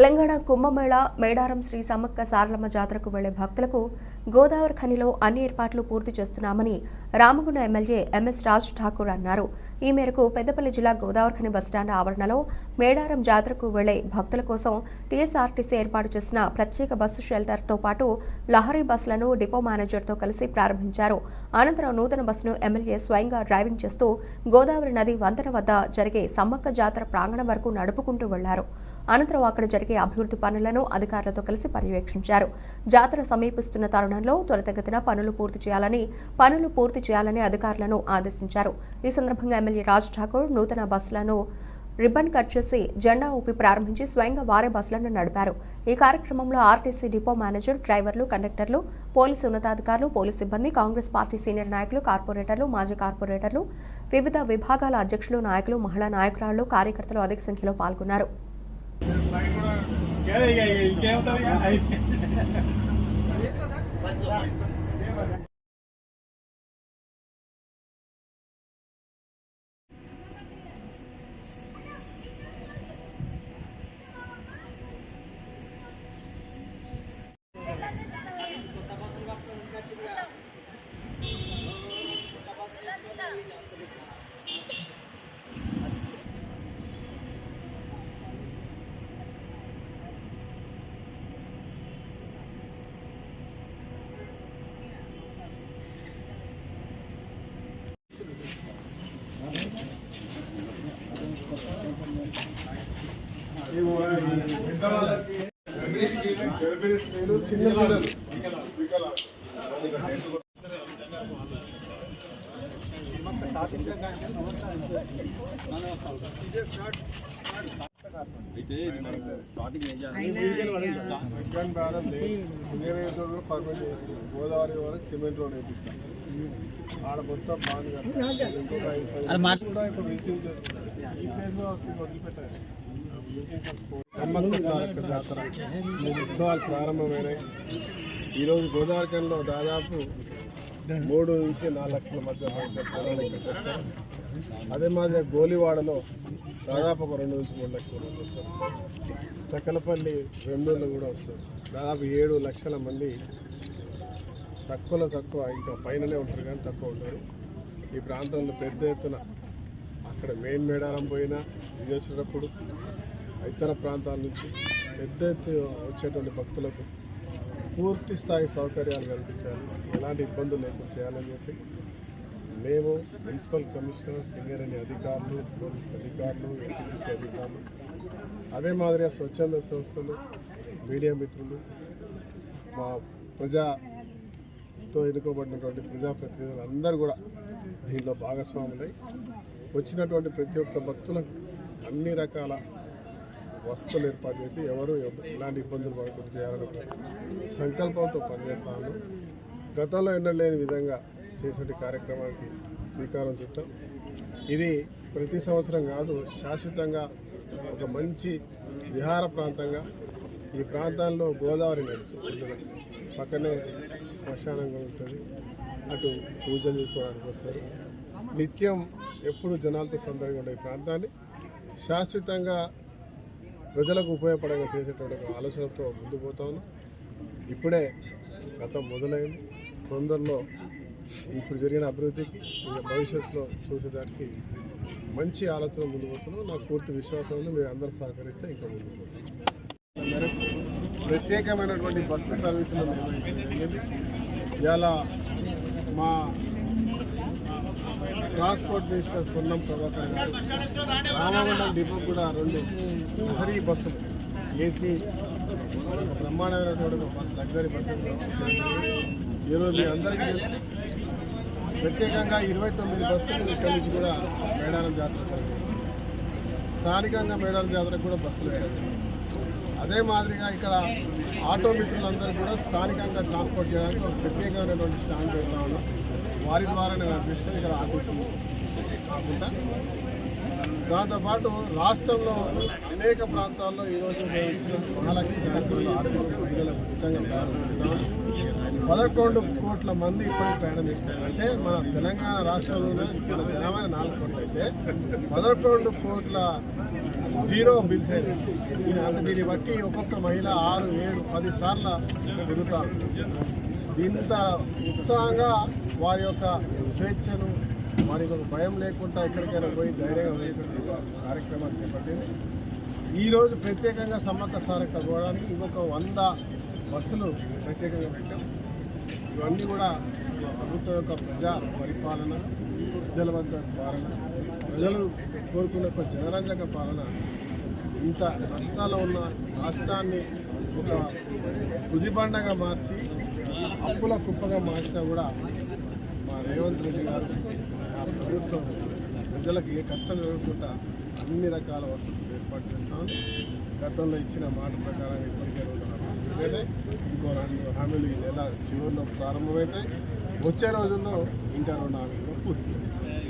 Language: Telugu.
తెలంగాణ కుంభమేళ మేడారం శ్రీ సమ్మక్క సారలమ్మ జాతరకు వెళ్ళే భక్తులకు గోదావరి ఖనిలో అన్ని ఏర్పాట్లు పూర్తి చేస్తున్నామని రామగుండ ఎమ్మెల్యే ఎంఎస్ రాజ్ ఠాకూర్ అన్నారు. ఈ మేరకు పెద్దపల్లి జిల్లా గోదావరి ఖని బస్టాండ్ ఆవరణలో మేడారం జాతరకు వెళ్ళే భక్తుల కోసం టీఎస్ఆర్టీసీ ఏర్పాటు చేసిన ప్రత్యేక బస్సు షెల్టర్తో పాటు లహరీ బస్సులను డిపో మేనేజర్తో కలిసి ప్రారంభించారు. అనంతరం నూతన బస్సును ఎమ్మెల్యే స్వయంగా డ్రైవింగ్ చేస్తూ గోదావరి నది వంతెన వద్ద జరిగే సమ్మక్క జాతర ప్రాంగణం వరకు నడుపుకుంటూ వెళ్ళారు. అనంతరం అక్కడ జరిగే అభివృద్ధి పనులను అధికారులతో కలిసి పర్యవేక్షించారు. జాతర సమీపిస్తున్న తరుణంలో త్వరితగతిన పనులు పూర్తి చేయాలని పనులు పూర్తి చేయాలని అధికారులను ఆదేశించారు. ఈ సందర్భంగా ఎమ్మెల్యే రాజ్ ఠాకూర్ నూతన బస్సులను రిబ్బన్ కట్ చేసి జెండా ఊపి ప్రారంభించి స్వయంగా వారే బస్సులను నడిపారు. ఈ కార్యక్రమంలో ఆర్టీసీ డిపో మేనేజర్ డ్రైవర్లు కండక్టర్లు పోలీసు ఉన్నతాధికారులు పోలీస్ సిబ్బంది కాంగ్రెస్ పార్టీ సీనియర్ నాయకులు కార్పొరేటర్లు మాజీ కార్పొరేటర్లు వివిధ విభాగాల అధ్యక్షులు నాయకులు మహిళా నాయకురాళ్ళు కార్యకర్తలు అధిక సంఖ్యలో పాల్గొన్నారు. ક્યારે કેમ તમે స్త్రీలు చిన్న పిల్లలు ఇంజనీర్ పర్మిట్ చేస్తున్నాం గోదావరి వరకు సిమెంట్ రోడ్ వేపిస్తాం. ఆడ మొత్తం బాగా కట్టాలి. ఇంకొక ఐదు పది కూడా ఇప్పుడు విజిటింగ్ చేస్తున్నాం. ఈ ప్లేస్లో వదిలిపెట్టాలి. సారక్క జాతర ఉత్సవాలు ప్రారంభమైనాయి. ఈరోజు గోదావరికంలో దాదాపు మూడు నుంచి నాలుగు లక్షల మధ్య అదే మాదిరి గోలివాడలో దాదాపు ఒక రెండు నుంచి మూడు లక్షల మంది వస్తారు. చక్కలపల్లి రెండూళ్ళు కూడా వస్తారు. దాదాపు ఏడు లక్షల మంది తక్కువలో తక్కువ ఇంకా పైననే ఉంటారు కానీ తక్కువ ఉంటారు. ఈ ప్రాంతంలో పెద్ద ఎత్తున అక్కడ మెయిన్ మేడారం పోయినా విజయేశ్వరప్పుడు ఇతర ప్రాంతాల నుంచి పెద్ద ఎత్తున వచ్చేటువంటి భక్తులకు పూర్తి స్థాయి సౌకర్యాలు కల్పించాలి. ఎలాంటి ఇబ్బందులు లేకుండా చేయాలని చెప్పి మేము మున్సిపల్ కమిషనర్ సింగర్ అనే అధికారులు పోలీస్ అధికారులు ఎన్టీపీసీ అధికారులు అదే మాదిరిగా స్వచ్ఛంద సంస్థలు మీడియా మిత్రులు మా ప్రజాతో ఎన్నుకోబడినటువంటి ప్రజాప్రతినిధులు అందరూ కూడా దీనిలో భాగస్వాములై వచ్చినటువంటి ప్రతి ఒక్క భక్తులకు అన్ని రకాల వసతులు ఏర్పాటు చేసి ఎవరు ఎలాంటి ఇబ్బందులు పడకుండా చేయాలని సంకల్పంతో పనిచేస్తాను గతంలో ఎన్నో లేని విధంగా చేసే కార్యక్రమానికి శ్రీకారం చుట్టాం. ఇది ప్రతి సంవత్సరం కాదు శాశ్వతంగా ఒక మంచి విహార ప్రాంతంగా ఈ ప్రాంతాల్లో గోదావరి నది పక్కనే శ్మశానంగా ఉంటుంది. అటు పూజలు చేసుకోవడానికి వస్తారు. నిత్యం ఎప్పుడు జనాలతో సందడిగా ఉండే ప్రాంతాన్ని శాశ్వతంగా ప్రజలకు ఉపయోగపడగా చేసేటువంటి ఆలోచనతో ముందు పోతా ఉన్నాం. ఇప్పుడే గతం మొదలైంది. తొందరలో ఇప్పుడు జరిగిన అభివృద్ధికి ఇంకా భవిష్యత్తులో చూసేదానికి మంచి ఆలోచన ముందు పోతున్నాం. నాకు పూర్తి విశ్వాసం ఉంది మీరు అందరూ సహకరిస్తే ఇంకా ముందు మేరకు ప్రత్యేకమైనటువంటి బస్సు సర్వీసులు నిర్వహించడం ఇలా మా ట్రాన్స్పోర్ట్ మినిస్టర్ పొన్నం ప్రభాకర్ గారు రామమండలం డిపో కూడా రెండు లహరీ బస్సులు ఏసీ బ్రహ్మాండమైనటువంటి బస్సు లగ్జరీ బస్సులు ఈరోజు మీ అందరికీ తెలుసు ప్రత్యేకంగా ఇరవై తొమ్మిది బస్సులు ఇక్కడి నుంచి కూడా మేడారం జాతర స్థానికంగా మేడారం జాతరకు కూడా బస్సులు వేయడం అదే మాదిరిగా ఇక్కడ ఆటో మిత్రులందరూ కూడా స్థానికంగా ట్రాన్స్పోర్ట్ చేయడానికి ఒక ప్రత్యేకమైనటువంటి స్టాండ్ పెడతా ఉన్నాం వారి ద్వారా నడిపిస్తే ఇక్కడ ఆర్టీసీ కాకుండా. దాంతోపాటు రాష్ట్రంలో అనేక ప్రాంతాల్లో ఈరోజు మేము మహాలక్ష్మి కార్యక్రమంలో ఆర్థిక మహిళలకు ఉచితంగా ప్రారంభిస్తున్నాం. పదకొండు కోట్ల మంది ఇప్పటికి ప్రయాణం చేస్తున్నారు. అంటే మన తెలంగాణ రాష్ట్రంలోనే మన జనాభా నాలుగు కోట్లు అయితే పదకొండు కోట్ల జీరో బిల్స్ అయినాయి. దీని- దీన్ని బట్టి ఒక్కొక్క మహిళ ఆరు ఏడు పది సార్లు తిరుగుతాం ఇంత ఉత్సాహంగా వారి యొక్క స్వేచ్ఛను వారి యొక్క భయం లేకుండా ఎక్కడికైనా పోయి ధైర్యంగా వేసినటువంటి కార్యక్రమాలు చేపట్టింది. ఈరోజు ప్రత్యేకంగా సమ్మక్క సారక్క పోవడానికి ఇంకొక వంద బస్సులు ప్రత్యేకంగా పెట్టాం. ఇవన్నీ కూడా ప్రభుత్వం యొక్క ప్రజా పరిపాలన ప్రజల వద్ద పాలన ప్రజలు కోరుకున్న ఒక జనరంజక పాలన. ఇంత నష్టాలు ఉన్న రాష్ట్రాన్ని ఒక కుదిబండగా మార్చి అప్పుల కుప్పగా మార్చినా కూడా మా రేవంత్ రెడ్డి గారు మా ప్రభుత్వం ప్రజలకు ఏ కష్టం జరగకుండా అన్ని రకాల వసతులు ఏర్పాటు చేస్తాం. గతంలో ఇచ్చిన మాట ప్రకారం ఇప్పటికే రెండు హామీలు ఇంకో రెండు హామీలు ఈ నెల చివరిలో ప్రారంభమైతే వచ్చే రోజుల్లో ఇంకా రెండు హామీలు పూర్తి చేస్తాం.